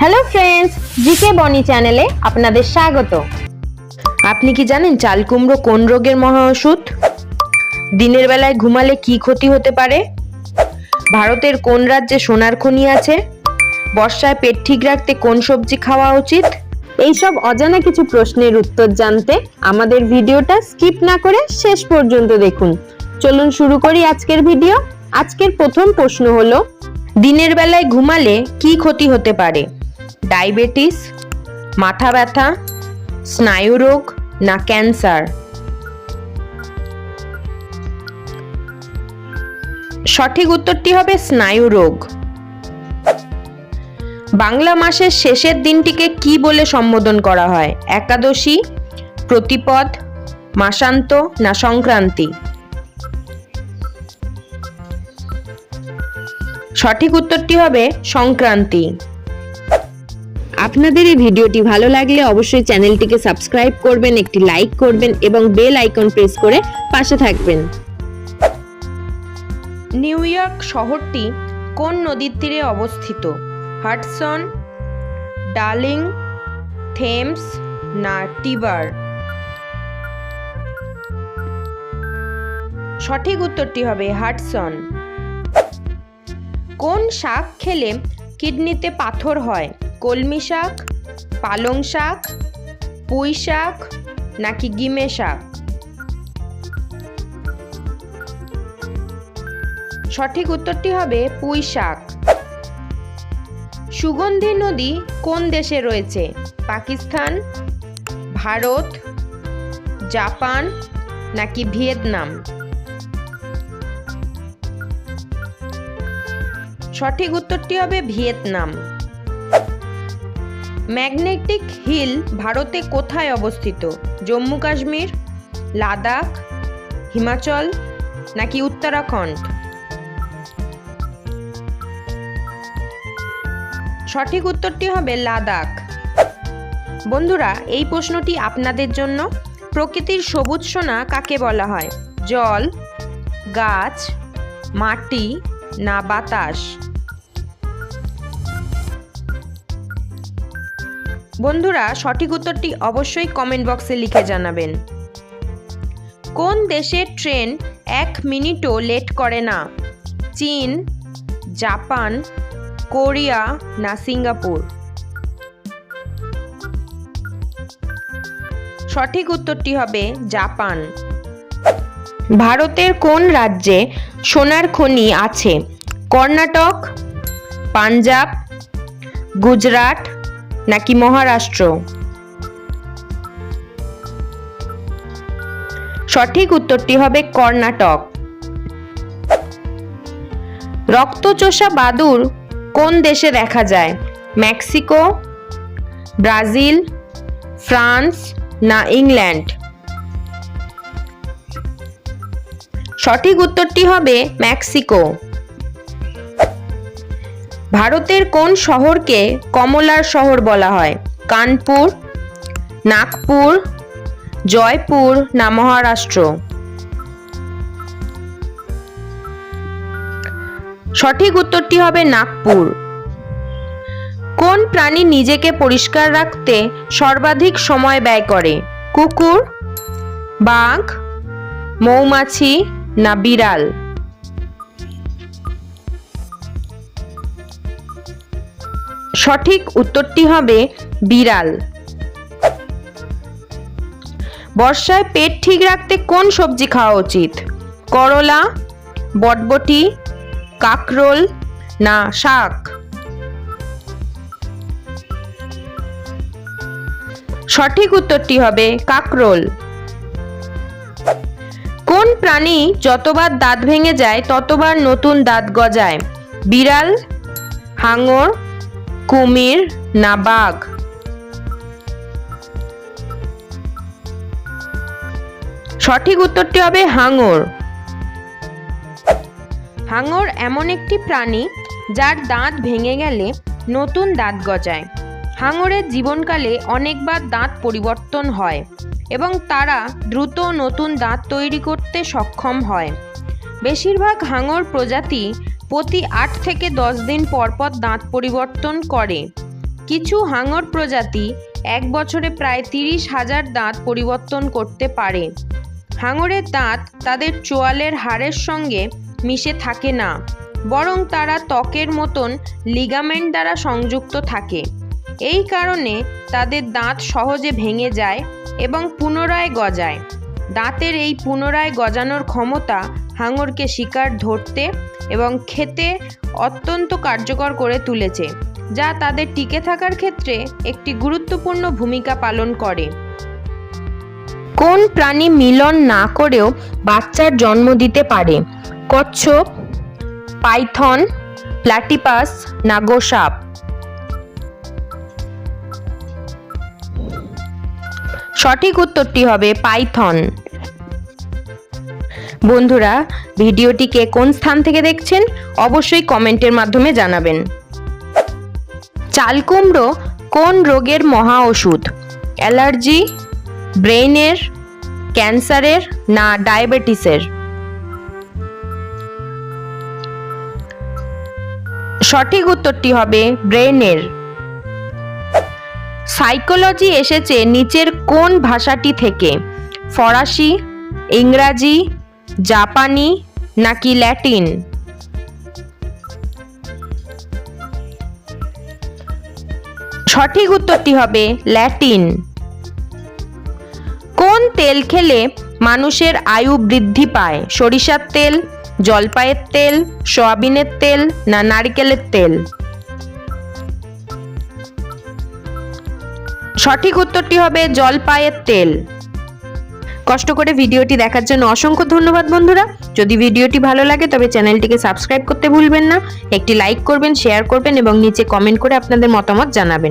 Hello friends GK বনি চ্যানেলে আপনাদের স্বাগত। আপনি কি জানেন চাল কুমড়ো কোন রোগের মহা ওষুধ? দিনের বেলায় ঘুমালে কি ক্ষতি হতে পারে? ভারতের কোন রাজ্যে সোনার খনি আছে? বর্ষায় পেট ঠিক রাখতে কোন সবজি খাওয়া উচিত? এইসব অজানা কিছু প্রশ্নের উত্তর জানতে আমাদের ভিডিওটা স্কিপ না করে শেষ পর্যন্ত দেখুন। চলুন শুরু করি আজকের ভিডিও। আজকের প্রথম প্রশ্ন হলো দিনের বেলায় ঘুমালে কি ক্ষতি হতে পারে? ডায়াবেটিস, মাথা ব্যথা স্নায়ুরোগ না ক্যান্সার। সঠিক উত্তরটি হবে স্নায়ুরোগ বাংলা মাসের শেষের দিনটিকে কি বলে সম্বোধন করা হয়? একাদশী, প্রতিপদ, মাসান্ত না সংক্রান্তি? সঠিক উত্তরটি হবে সংক্রান্তি। আপনাদের এই ভিডিওটি ভালো লাগলে অবশ্যই চ্যানেলটিকে সাবস্ক্রাইব করবেন, একটি লাইক করবেন এবং বেল আইকন প্রেস করে পাশে থাকবেন। নিউ ইয়র্ক শহরটি কোন নদীর তীরে অবস্থিত? হাডসন ডার্লিং থেমস না টিবার? সঠিক উত্তরটি হবে হাডসন কোন শাক খেলে কিডনিতে পাথর হয়? কলমি শাক, পালং শাক, পুঁই শাক নাকি গিমে শাক? সঠিক উত্তরটি হবে পুঁই শাক। সুগন্ধি নদী কোন দেশে রয়েছে? পাকিস্তান, ভারত, জাপান নাকি ভিয়েতনাম? সঠিক উত্তরটি হবে ভিয়েতনাম। ম্যাগনেটিক হিল ভারতে কোথায় অবস্থিত? জম্মু কাশ্মীর, লাদাখ, হিমাচল নাকি উত্তরাখণ্ড? সঠিক উত্তরটি হবে লাদাখ। বন্ধুরা, এই প্রশ্নটি আপনাদের জন্য। প্রকৃতির সবুজ সোনা কাকে বলা হয়? জল, গাছ, মাটি না বাতাস? বন্ধুরা, সঠিক উত্তরটি অবশ্যই কমেন্ট বক্সে লিখে জানাবেন। কোন দেশের ট্রেন এক মিনিটও লেট করে না? চীন, জাপান, কোরিয়া না সিঙ্গাপুর? সঠিক উত্তরটি হবে জাপান। ভারতের কোন রাজ্যে সোনার খনি আছে? কর্ণাটক, পাঞ্জাব, গুজরাট নাকি মহারাষ্ট্র? সঠিক উত্তরটি হবে কর্ণাটক। রক্তচোষা বাদুর কোন দেশে দেখা যায়? মেক্সিকো, ব্রাজিল, ফ্রান্স না ইংল্যান্ড? সঠিক উত্তরটি হবে মেক্সিকো। ভারতের কোন শহরকে কমলার শহর বলা হয়? কানপুর, নাগপুর, জয়পুর না মহারাষ্ট্র? সঠিক উত্তরটি হবে নাগপুর। কোন প্রাণী নিজেকে পরিষ্কার রাখতে সর্বাধিক সময় ব্যয় করে? কুকুর, বাঘ, মৌমাছি না বিড়াল? সঠিক উত্তরটি হবে বিড়াল। বর্ষায় পেট ঠিক রাখতে কোন সবজি খাওয়া উচিত? করলা, বটবটি, কাকরোল, না, শাক? সঠিক উত্তরটি হবে কাকরোল। কোন প্রাণী যতবার দাঁত ভেঙে যায়, ততবার নতুন দাঁত গজায়? বিড়াল, হাঙর কুমির না বাঘ? সঠিক উত্তরটি হবে হাঙর। হাঙর এমন একটি প্রাণী যার দাঁত ভেঙে গেলে নতুন দাঁত গজায়। হাঙরের জীবনকালে অনেকবার দাঁত পরিবর্তন হয় এবং তারা দ্রুত নতুন দাঁত তৈরি করতে সক্ষম হয়। বেশিরভাগ হাঙর প্রজাতি প্রতি আট থেকে দশ দিন পর পর দাঁত পরিবর্তন করে। কিছু হাঙর প্রজাতি এক বছরে প্রায় তিরিশ হাজার দাঁত পরিবর্তন করতে পারে। হাঙরের দাঁত তাদের চোয়ালের হাড়ের সঙ্গে মিশে থাকে না, বরং তারা ত্বকের মতন লিগামেন্ট দ্বারা সংযুক্ত থাকে। এই কারণে তাদের দাঁত সহজে ভেঙে যায় এবং পুনরায় গজায়। দাঁতের এই পুনরায় গজানোর ক্ষমতা হাঙরকে শিকার ধরতে এবং খেতে অত্যন্ত কার্যকর করে তুলেছে, যা তাদের টিকে থাকার ক্ষেত্রে একটি গুরুত্বপূর্ণ ভূমিকা পালন করে। কোন প্রাণী মিলন না করেও বাচ্চার জন্ম দিতে পারে? কচ্ছপ, পাইথন প্ল্যাটিপাস না গোসাপ সঠিক উত্তরটি হবে পাইথন। বন্ধুরা, ভিডিওটিকে কোন স্থান থেকে দেখছেন অবশ্যই কমেন্টের মাধ্যমে জানাবেন। চালকুমড়ো কোন রোগের মহা ওষুধ? অ্যালার্জি, ব্রেইনের, ক্যান্সারের না ডায়াবেটিসের? সঠিক উত্তরটি হবে ব্রেনের সাইকোলজি এসেছে নিচের কোন ভাষাটি থেকে? ফরাসি, ইংরাজি জাপানি নাকি ল্যাটিন? সঠিক উত্তরটি হবে ল্যাটিন। কোন তেল খেলে মানুষের আয়ু বৃদ্ধি পায়? সরিষার তেল, জলপাইয়ের তেল, সয়াবিনের তেল না নারকেলের তেল? সঠিক উত্তরটি হবে জলপাইয়ের তেল। কষ্ট করে ভিডিওটি দেখার জন্য অসংখ্য ধন্যবাদ, বন্ধুরা। যদি ভিডিওটি ভালো লাগে, তবে চ্যানেলটিকে সাবস্ক্রাইব করতে ভুলবেন না। একটি লাইক করবেন, শেয়ার করবেন এবং নিচে কমেন্ট করে আপনাদের মতামত জানাবেন।